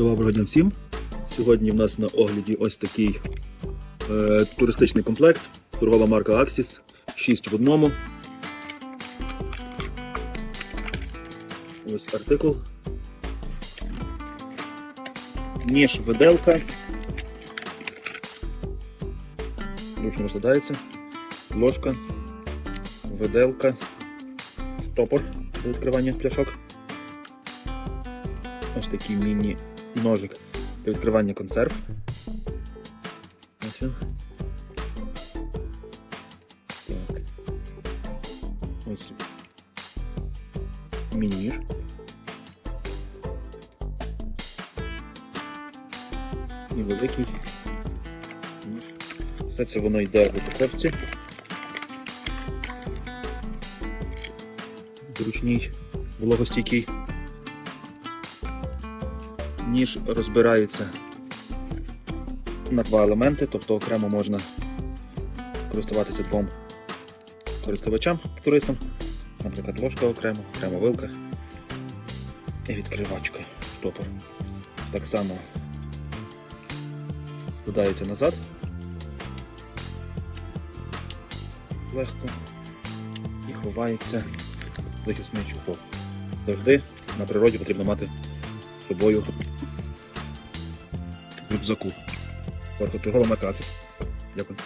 Доброго дня всім. Сьогодні в нас на огляді ось такий е, туристичний комплект. Торгова марка Axis. 6 в одному. Ось артикул. Ніж виделка. Ручно розкладається. Ложка. Виделка. Штопор для відкривання пляшок. Ось такий міні-ножик для відкривання консерв. Ось він. Так. Ось міні-ніж. І великий ніж. Все це воно йде в упаковці. Зручній, вологостійкий. Ніж розбирається на два елементи, тобто окремо можна користуватися двом користувачам, туристам. Наприклад, ложка окремо, окремо вилка і відкривачка, штопор. Так само складається назад. Легко і ховається захисний чохол. Завжди на природі потрібно мати з собою в рюкзаку. Марка Axis. Дякую.